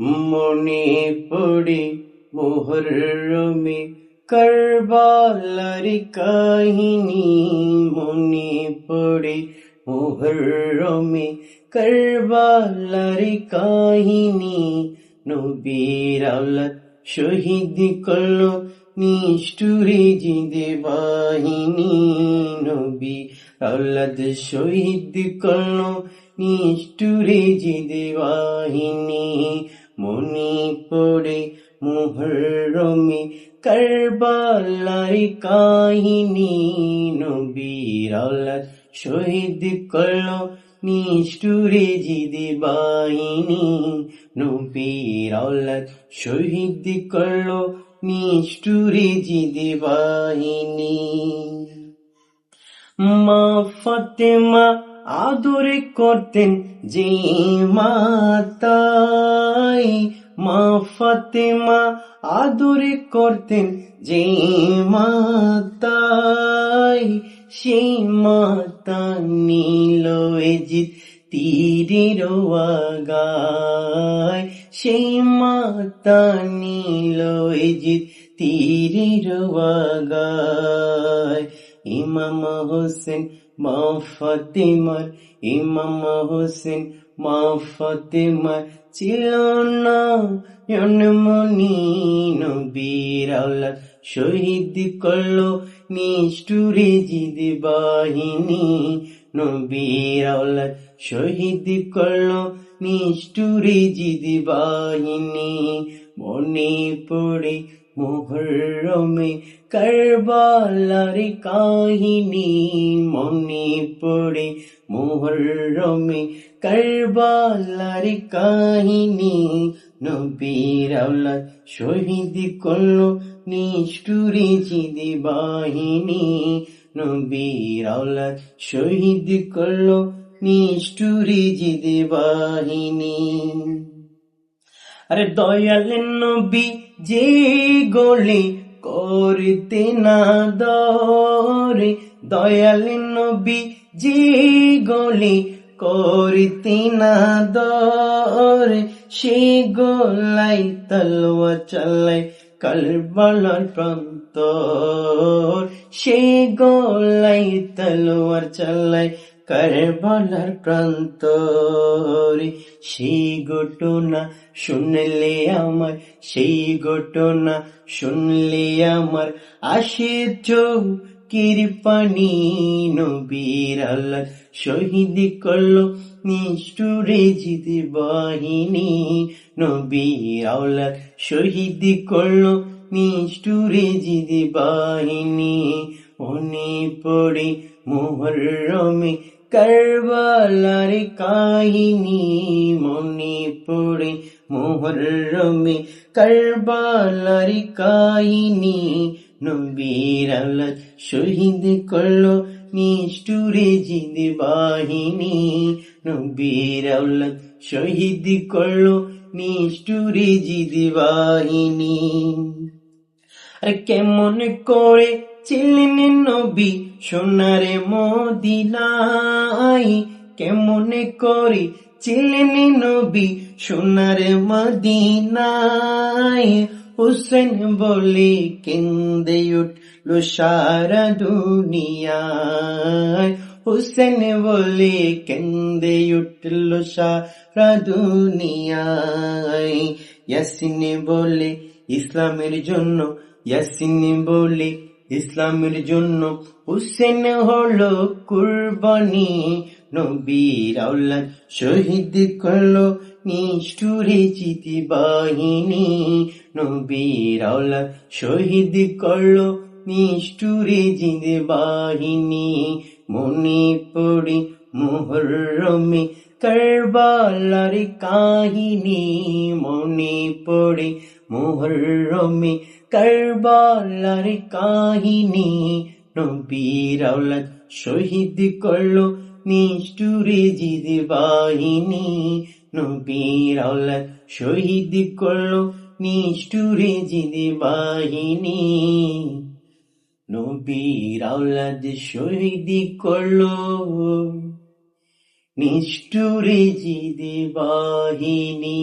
মনে পড়ে মোহরমে করবালার কাহিনী মনে পড়ে মোহরমে করবালার কাহিনী নবীর আওলাদ শহীদ করল নিষ্ঠুরে জিদে বাহিনী নবী আওলাদ শহীদ করল নিষ্ঠুরে জিদে বাহিনী মনে পড়ে মুহরমে করবালার কাহিনী নবীর শহীদ করল নিষ্ঠুরে জিদে বাহিনী। নবীর শহীদ করল নিষ্ঠুরে জিদে বাহিনী। মা ফাতেমা আদরে করতেন যে মাতাই। মা ফাতেমা আদরে করতেন যে মাতাই। সেই মাতা নীল এজিত তীরের আগায় সেই মাতা নীল এজিত তীরের আগায় ইমাম হোসেন মা ফাতেমার ইমাম হোসেন মা ফাতেমার ছিল শহীদ করল নিষ্ঠুরে জিদ বাহিনী নবীর শহীদ করল নিষ্ঠুরে জিদ বাহিনী, মনে পড়ে মোহরমে করবালার কাহিনী মনে পড়ে মোহরমে করবালার কাহিনী নবীর আওলাদ শহীদ করল নিষ্ঠুরে জিদি বাহিনী নবীর আওলাদ শহীদ করল নিষ্ঠুরে জিদি বাহিনী আরে দয়াল নবী, যে গোলে করতে না দরে। দয়াল নবী, যে গোলে করতে না দরে। সে গোলাই তলোয়া চালাই কালবালার প্রান্ত সে গোলাই তলোয়ার চালাই কারবালার প্রান্তরে, সেই ঘটনা শুনলে আমার, সেই ঘটনা শুনলে আমার আসে চোখের পানি নবীর আল্লাহ শহীদ করল নিষ্ঠুরে জিতে বাহিনী, নবীর আওলাদ শহীদ করল নিষ্ঠুরে জিতে বাহিনী, মনে পড়ে মোহরমে করবালার কাহিনী মনে পড়ে মোহরমে করবালার কাহিনী নবীর শহীদ করল নিষ্ঠুরে জিদ বাহিনী নবীর শহীদ করল নিষ্ঠুরে জিদ বাহিনী আর কেমন করে ছিলেন নবী সোনারে মদিনাই কেমন করি? ছিলেন নবী সোনারে মদিনাই হুসেন বলে কেন্দে উঠল সারা দুনিয়ায়। হুসেন বলে কেন্দে উঠল সারা দুনিয়ায়। বলে, ইসলামের জন্য ইয়াসিন বলে ইসলামের জন্য হুসেন হলো কুরবানি। নবীর আওলাদ শহীদ করল নিষ্ঠুরে চিতি বাহিনী নবীর আওলাদ শহীদ করল নিষ্ঠুরে জিদ বাহিনী মনে পড়ে মোহরমে করবালার কাহিনী। মনে পড়ে মোহরমে করবালার কাহিনী নবীর আওলাদ শহীদ করল নিষ্ঠুরে জিদ বাহিনী নবীর আওলাদ শহীদ করল নিষ্ঠুরে জিদ বাহিনী নবীর আওলাদ শহীদ করল নিষ্ঠুরে জিদ বাহিনী